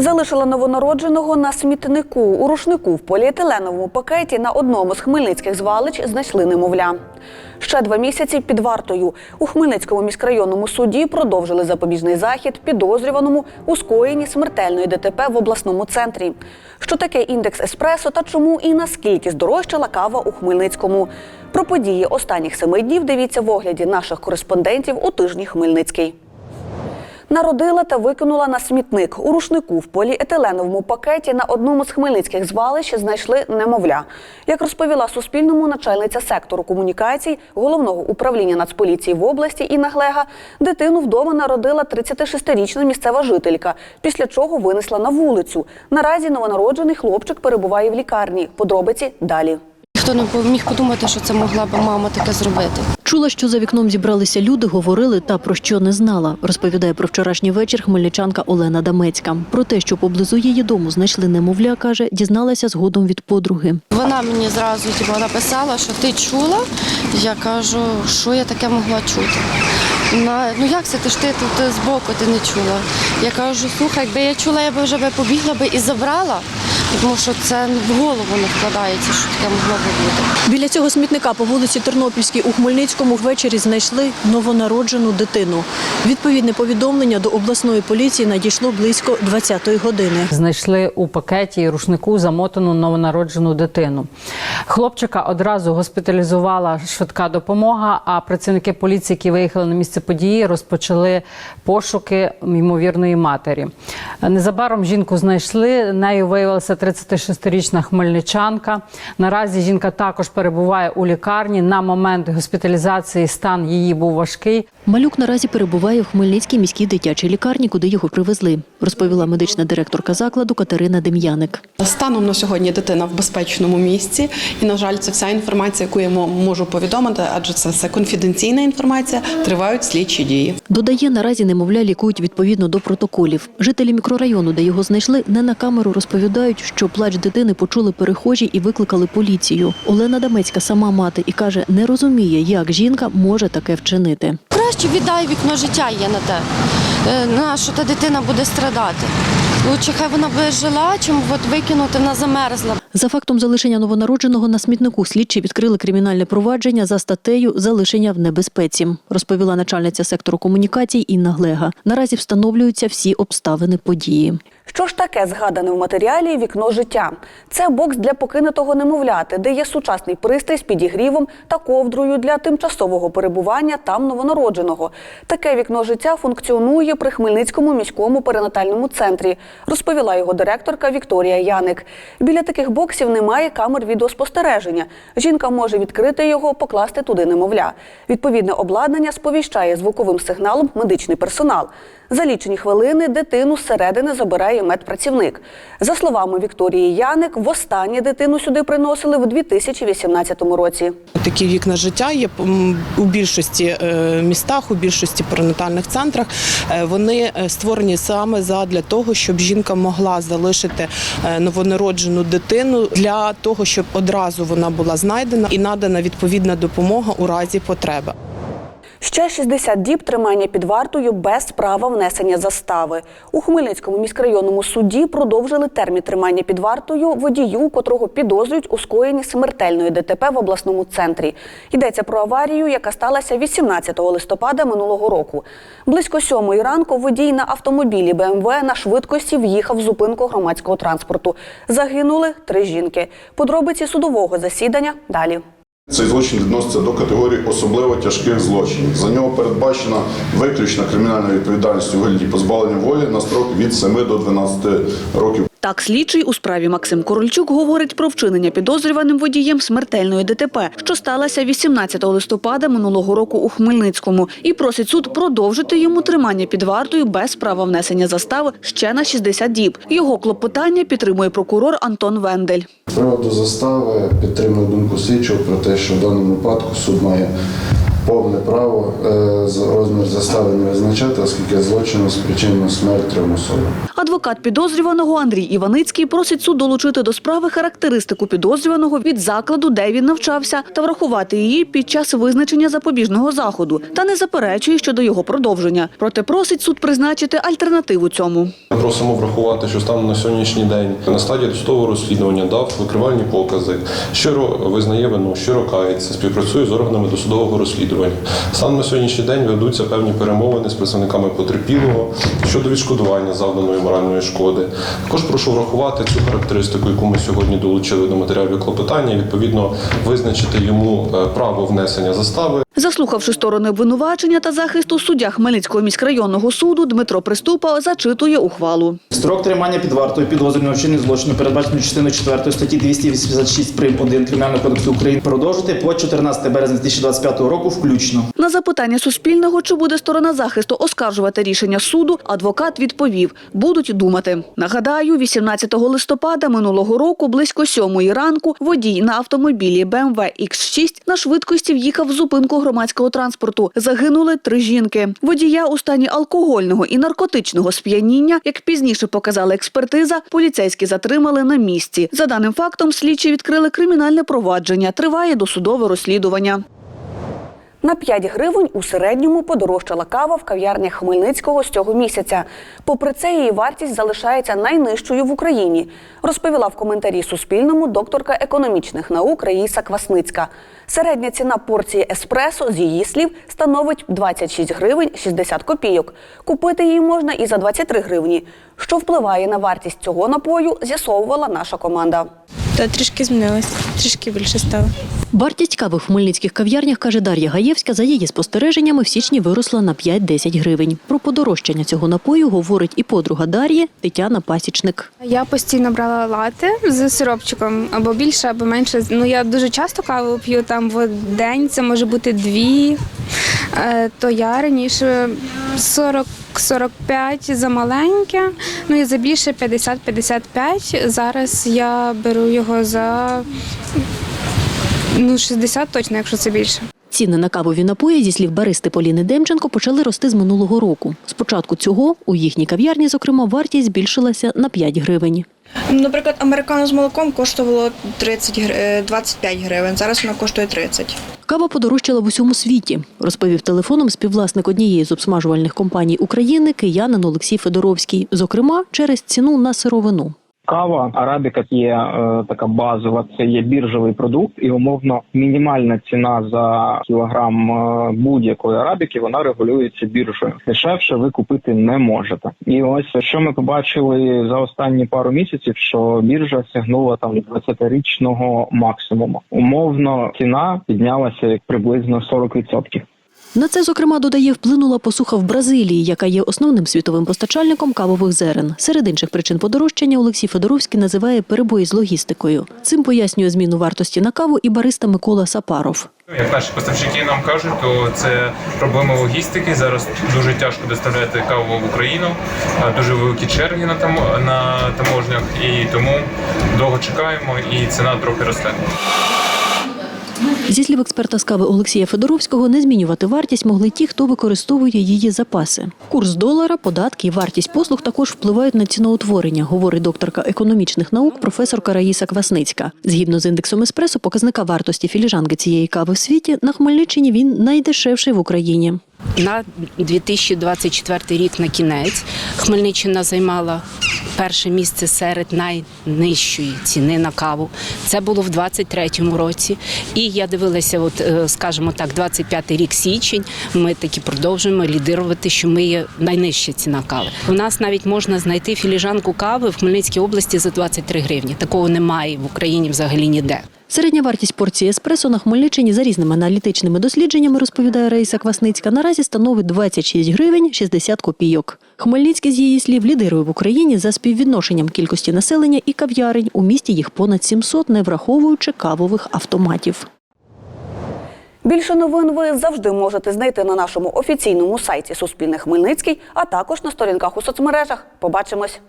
Залишила новонародженого на смітнику. У рушнику в поліетиленовому пакеті на одному з хмельницьких звалищ знайшли немовля. Ще два місяці під вартою. У Хмельницькому міськрайонному суді продовжили запобіжний захід підозрюваному у скоєнні смертельної ДТП в обласному центрі. Що таке індекс еспресо та чому і наскільки здорожчала кава у Хмельницькому? Про події останніх семи днів дивіться в огляді наших кореспондентів у тижні Хмельницький. Народила та викинула на смітник. У рушнику в поліетиленовому пакеті на одному з хмельницьких звалищ знайшли немовля. Як розповіла Суспільному начальниця сектору комунікацій головного управління Нацполіції в області Інна Глега, дитину вдома народила 36-річна місцева жителька, після чого винесла на вулицю. Наразі новонароджений хлопчик перебуває в лікарні. Подробиці далі. Ніхто не міг подумати, що це могла б мама таке зробити. Чула, що за вікном зібралися люди, говорили та про що не знала. Розповідає про вчорашній вечір хмельничанка Олена Дамецька. Про те, що поблизу її дому знайшли немовля, каже, дізналася згодом від подруги. Вона мені зразу типу, написала, що ти чула. Я кажу, що я таке могла чути. На, ну як це ти ж ти тут збоку ти не чула? Я кажу, слухай, якби я чула, я б вже побігла би і забрала, тому що це в голову не вкладається, що таке могло би бути. Біля цього смітника по вулиці Тернопільській у Хмельницькому ввечері знайшли новонароджену дитину. Відповідне повідомлення до обласної поліції надійшло близько 20-ї години. Знайшли у пакеті і рушнику замотану новонароджену дитину. Хлопчика одразу госпіталізувала швидка допомога. А працівники поліції, які виїхали на місце події, розпочали пошуки ймовірної матері. Незабаром жінку знайшли. Нею виявилася 36-річна хмельничанка. Наразі жінка також перебуває у лікарні. На момент госпіталізації стан її був важкий. Малюк наразі перебуває в Хмельницькій міській дитячій лікарні, куди його привезли, розповіла медична директорка закладу Катерина Дем'яник. Станом на сьогодні дитина в безпечному місці, і на жаль, це вся інформація, яку я можу повідомити, адже це все конфіденційна інформація. Тривають слідчі дії. Додає, наразі немовля лікують відповідно до протоколів. Жителі мікрорайону, де його знайшли, не на камеру розповідають, що плач дитини почули перехожі і викликали поліцію. Олена Дамецька сама мати і каже, не розуміє, як жінка може таке вчинити. Краще віддай вікно життя є на те. На що та дитина буде страдати? Лучше хай вона би жила, чим от викинути, вона замерзла. За фактом залишення новонародженого на смітнику слідчі відкрили кримінальне провадження за статтею залишення в небезпеці, розповіла начальниця сектору комунікацій Інна Глега. Наразі встановлюються всі обставини події. Що ж таке згадане в матеріалі вікно життя? Це бокс для покинутого немовляти, де є сучасний пристрій з підігрівом та ковдрою для тимчасового перебування там новонародженого. Таке вікно життя функціонує при Хмельницькому міському перинатальному центрі, розповіла його директорка Вікторія Яник. Біля таких боксів немає камер відеоспостереження. Жінка може відкрити його, покласти туди немовля. Відповідне обладнання сповіщає звуковим сигналом медичний персонал. За лічені хвилини дитину зсередини забирає медпрацівник. За словами Вікторії Яник, востаннє дитину сюди приносили в 2018 році. Такі вікна життя є у більшості е, містах, у більшості перинатальних центрах. Е, Вони е, створені саме задля того, щоб жінка могла залишити е, новонароджену дитину для того, щоб одразу вона була знайдена і надана відповідна допомога у разі потреби. Ще 60 діб тримання під вартою без права внесення застави. У Хмельницькому міськрайонному суді продовжили термін тримання під вартою водію, котрого підозрюють у скоєнні смертельної ДТП в обласному центрі. Йдеться про аварію, яка сталася 18 листопада минулого року. Близько сьомої ранку водій на автомобілі БМВ на швидкості в'їхав в зупинку громадського транспорту. Загинули три жінки. Подробиці судового засідання далі. Цей злочин відноситься до категорії особливо тяжких злочинів. За нього передбачена виключна кримінальна відповідальність у вигляді позбавлення волі на строк від 7 до 12 років. Так, слідчий у справі Максим Корольчук говорить про вчинення підозрюваним водієм смертельної ДТП, що сталося 18 листопада минулого року у Хмельницькому, і просить суд продовжити йому тримання під вартою без права внесення застави ще на 60 діб. Його клопотання підтримує прокурор Антон Вендель. Приводу застави підтримую думку слідчого про те, що в даному випадку суд має повне право е, з- розмір застави не визначати, оскільки злочину спричинено смерть трьом особам. Адвокат підозрюваного Андрій Іваницький просить суд долучити до справи характеристику підозрюваного від закладу, де він навчався, та врахувати її під час визначення запобіжного заходу, та не заперечує щодо його продовження. Проте просить суд призначити альтернативу цьому. Просимо врахувати, що станом на сьогоднішній день на стадії досудового розслідування дав викривальні покази, щиро визнає вину, щиро кається, співпрацює з органами досудового розслідування. Станом на сьогоднішній день ведуться певні перемовини з представниками потерпілого щодо відшкодування завданої моральної шкоди. Також прошу врахувати цю характеристику, яку ми сьогодні долучили до матеріалів клопотання, і відповідно визначити йому е, право внесення застави. Заслухавши сторони обвинувачення та захисту, суддя Хмельницького міськрайонного суду Дмитро Приступа зачитує ухвалу. Строк тримання під вартою підозрюваного вчинення злочину передбачено частиною 4 статті 286 прим. 1 Кримінального кодексу України продовжити по 14 березня 2025 року включно. На запитання Суспільного, чи буде сторона захисту оскаржувати рішення суду, адвокат відповів – будуть думати. Нагадаю, 18 листопада минулого року близько сьомої ранку водій на автомобілі BMW X6 на швидкості в'їхав в зупинку громадського транспорту. Загинули три жінки. Водія у стані алкогольного і наркотичного сп'яніння, як пізніше показала експертиза, поліцейські затримали на місці. За даним фактом, слідчі відкрили кримінальне провадження. Триває досудове розслідування. На 5 гривень у середньому подорожчала кава в кав'ярнях Хмельницького з цього місяця. Попри це, її вартість залишається найнижчою в Україні, розповіла в коментарі Суспільному докторка економічних наук Раїса Квасницька. Середня ціна порції еспресо, з її слів, становить 26 гривень 60 копійок. Купити її можна і за 23 гривні. Що впливає на вартість цього напою, з'ясовувала наша команда. Та трішки змінилось, трішки більше стало. Вартість кави в хмельницьких кав'ярнях, каже Дар'я Гаєвська, за її спостереженнями в січні виросла на 5-10 гривень. Про подорожчання цього напою говорить і подруга Дар'ї Тетяна Пасічник. Я постійно брала лати з сиропчиком або більше, або менше. Ну я дуже часто каву п'ю там в день, це може бути дві. Е, То я раніше 40-45 за маленьке, ну і за більше 50-55. Зараз я беру його за ну 60 точно, якщо це більше. Ціни на кавові напої, зі слів баристи Поліни Демченко, почали рости з минулого року. З початку цього у їхній кав'ярні, зокрема, вартість збільшилася на 5 гривень. Наприклад, американо з молоком коштувало 30, е, 25 гривень, зараз воно коштує 30. Кава подорожчала в усьому світі, розповів телефоном співвласник однієї з обсмажувальних компаній України киянин Олексій Федоровський, зокрема через ціну на сировину. Кава арабіка є е, така базова, це є біржовий продукт, і умовно мінімальна ціна за кілограм е, будь-якої арабіки вона регулюється біржею. Дешевше ви купити не можете. І ось що ми побачили за останні пару місяців, що біржа сягнула там 20-річного максимуму. Умовно ціна піднялася як приблизно 40%. На це, зокрема, додає, вплинула посуха в Бразилії, яка є основним світовим постачальником кавових зерен. Серед інших причин подорожчання Олексій Федоровський називає перебої з логістикою. Цим пояснює зміну вартості на каву і бариста Микола Сапаров. Як наші поставщики нам кажуть, то це проблема логістики. Зараз дуже тяжко доставляти каву в Україну, дуже великі черги на на таможнях, і тому довго чекаємо, і ціна трохи росте. Зі слів експерта з кави Олексія Федоровського, не змінювати вартість могли ті, хто використовує її запаси. Курс долара, податки і вартість послуг також впливають на ціноутворення, говорить докторка економічних наук професорка Раїса Квасницька. Згідно з індексом еспресо, показника вартості філіжанки цієї кави в світі на Хмельниччині він найдешевший в Україні. На 2024 рік на кінець Хмельниччина займала перше місце серед найнижчої ціни на каву. Це було в 2023 році. І я дивилася, от е, скажімо так, 25 рік січень. Ми таки продовжуємо лідирувати, що ми є найнижча ціна кави. У нас навіть можна знайти філіжанку кави в Хмельницькій області за 23 гривні. Такого немає в Україні взагалі ніде. Середня вартість порції еспресо на Хмельниччині за різними аналітичними дослідженнями, розповідає Раїса Квасницька, наразі становить 26 гривень 60 копійок. Хмельницький, з її слів, лідирує в Україні за співвідношенням кількості населення і кав'ярень. У місті їх понад 700, не враховуючи кавових автоматів. Більше новин ви завжди можете знайти на нашому офіційному сайті Суспільне Хмельницький, а також на сторінках у соцмережах. Побачимось!